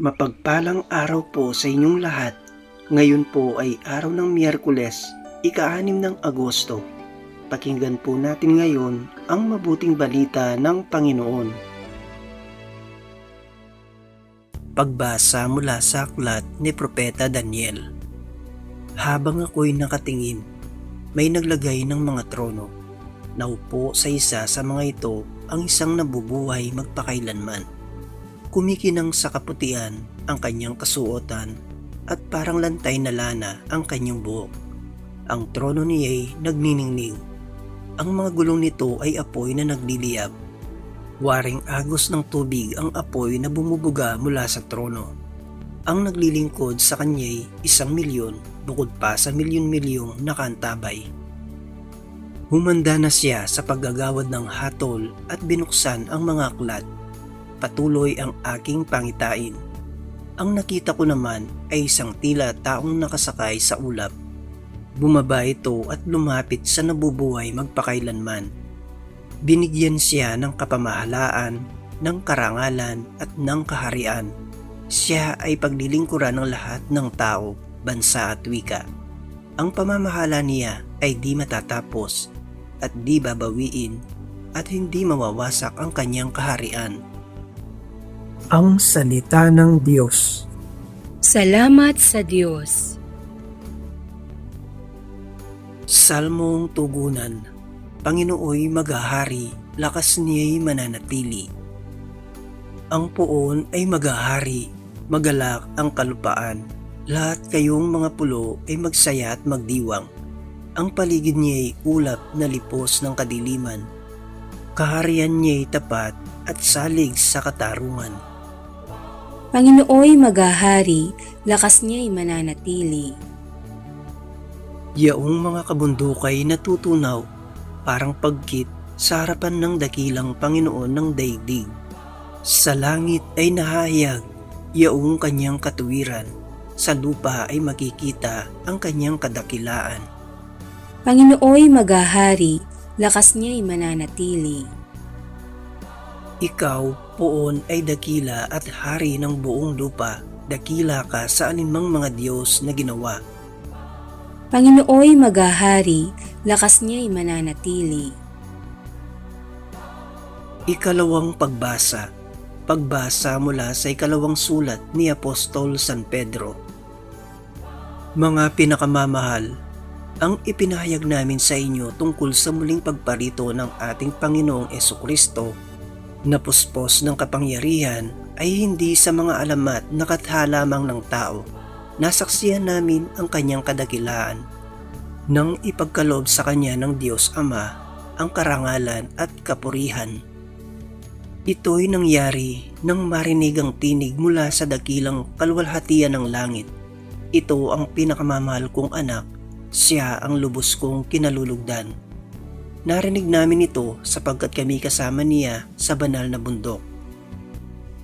Mapagpalang araw po sa inyong lahat. Ngayon po ay araw ng Miyerkules, ika-anim ng Agosto. Pakinggan po natin ngayon ang mabuting balita ng Panginoon. Pagbasa mula sa aklat ni Propeta Daniel. Habang ako'y nakatingin, may naglagay ng mga trono. Naupo sa isa sa mga ito ang isang nabubuhay magpakailanman kumikinang sa kaputian ang kanyang kasuotan at parang lantay na lana ang kanyang buhok. Ang trono niya ay nagniningning. Ang mga gulong nito ay apoy na nagliliyab. Waring agos ng tubig ang apoy na bumubuga mula sa trono. Ang naglilingkod sa kanya'y isang milyon bukod pa sa milyon-milyong nakantabay. Humanda na siya sa paggagawad ng hatol at binuksan ang mga aklat patuloy ang aking pangitain. Ang nakita ko naman ay isang tila taong nakasakay sa ulap. Bumaba ito at lumapit sa nabubuhay magpakailanman. Binigyan siya ng kapamahalaan, ng karangalan at ng kaharian. Siya ay paglilingkuran ng lahat ng tao, bansa at wika. Ang pamamahala niya ay di matatapos at di babawiin at hindi mawawasak ang kanyang kaharian ang salita ng Diyos. Salamat sa Diyos. Salmong Tugunan Panginooy magahari, lakas niya'y mananatili. Ang puon ay magahari, magalak ang kalupaan. Lahat kayong mga pulo ay magsaya at magdiwang. Ang paligid niya'y ulap na lipos ng kadiliman. Kaharian niya'y tapat at salig sa katarungan. Panginooy magahari, lakas niya'y mananatili. Yaong mga kabundukay natutunaw, parang pagkit sa harapan ng dakilang Panginoon ng daigdig. Sa langit ay nahayag, yaong kanyang katuwiran. Sa lupa ay makikita ang kanyang kadakilaan. Panginooy magahari, lakas niya'y mananatili. Ikaw, poon ay dakila at hari ng buong lupa. Dakila ka sa alinmang mga Diyos na ginawa. Panginooy magahari, lakas niya'y mananatili. Ikalawang pagbasa. Pagbasa mula sa ikalawang sulat ni Apostol San Pedro. Mga pinakamamahal, ang ipinahayag namin sa inyo tungkol sa muling pagparito ng ating Panginoong Kristo na puspos ng kapangyarihan ay hindi sa mga alamat na katha lamang ng tao. Nasaksiyan namin ang kanyang kadakilaan nang ipagkaloob sa kanya ng Diyos Ama ang karangalan at kapurihan. Ito'y nangyari nang marinig ang tinig mula sa dakilang kalwalhatian ng langit. Ito ang pinakamamahal kong anak, siya ang lubos kong kinalulugdan. Narinig namin ito sapagkat kami kasama niya sa banal na bundok.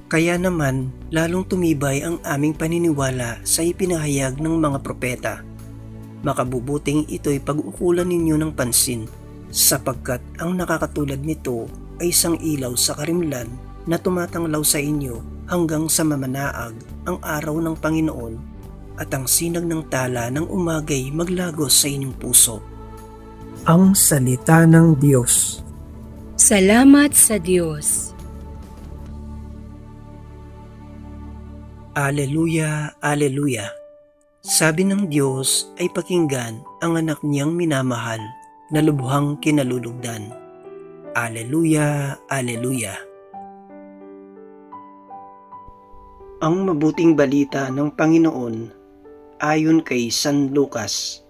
Kaya naman, lalong tumibay ang aming paniniwala sa ipinahayag ng mga propeta. Makabubuting ito'y pag-ukulan ninyo ng pansin sapagkat ang nakakatulad nito ay isang ilaw sa karimlan na tumatanglaw sa inyo hanggang sa mamanaag ang araw ng Panginoon at ang sinag ng tala ng umagay maglagos sa inyong puso. Ang salita ng Diyos. Salamat sa Diyos. Aleluya, Aleluya. Sabi ng Diyos ay pakinggan ang anak niyang minamahal na lubhang kinalulugdan. Aleluya, Aleluya. Ang mabuting balita ng Panginoon ayon kay San Lucas.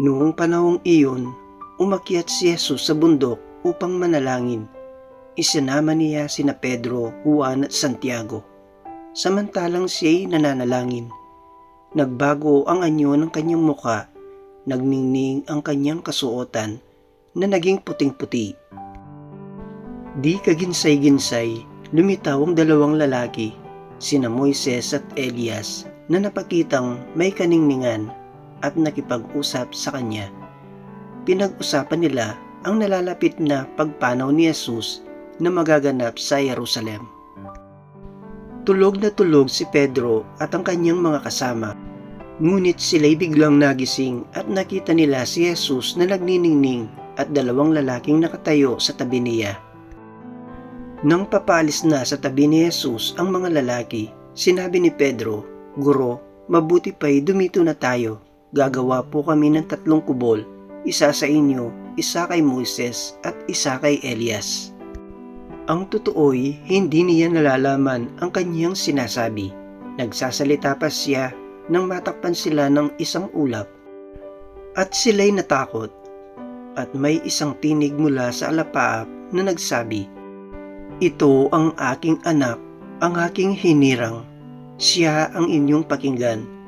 Noong panahong iyon, umakyat si Jesus sa bundok upang manalangin. Isinama niya sina Pedro, Juan at Santiago. Samantalang siya'y nananalangin. Nagbago ang anyo ng kanyang muka, nagningning ang kanyang kasuotan na naging puting-puti. Di kaginsay-ginsay, lumitaw ang dalawang lalaki, sina Moises at Elias, na napakitang may kaningningan at nakipag-usap sa kanya. Pinag-usapan nila ang nalalapit na pagpanaw ni Jesus na magaganap sa Jerusalem. Tulog na tulog si Pedro at ang kanyang mga kasama. Ngunit sila'y biglang nagising at nakita nila si Jesus na nagniningning at dalawang lalaking nakatayo sa tabi niya. Nang papalis na sa tabi ni Jesus ang mga lalaki, sinabi ni Pedro, Guro, mabuti pa'y dumito na tayo. Gagawa po kami ng tatlong kubol, isa sa inyo, isa kay Moises at isa kay Elias. Ang totoo'y hindi niya nalalaman ang kanyang sinasabi. Nagsasalita pa siya nang matakpan sila ng isang ulap. At sila'y natakot. At may isang tinig mula sa alapaap na nagsabi, Ito ang aking anak, ang aking hinirang. Siya ang inyong pakinggan.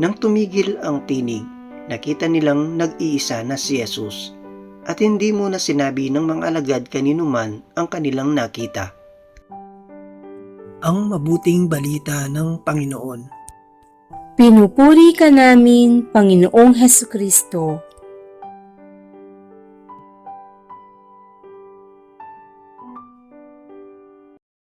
Nang tumigil ang tinig, nakita nilang nag-iisa na si Jesus at hindi muna sinabi ng mga alagad kanino man ang kanilang nakita. Ang mabuting balita ng Panginoon. Pinupuri ka namin, Panginoong Heso Kristo.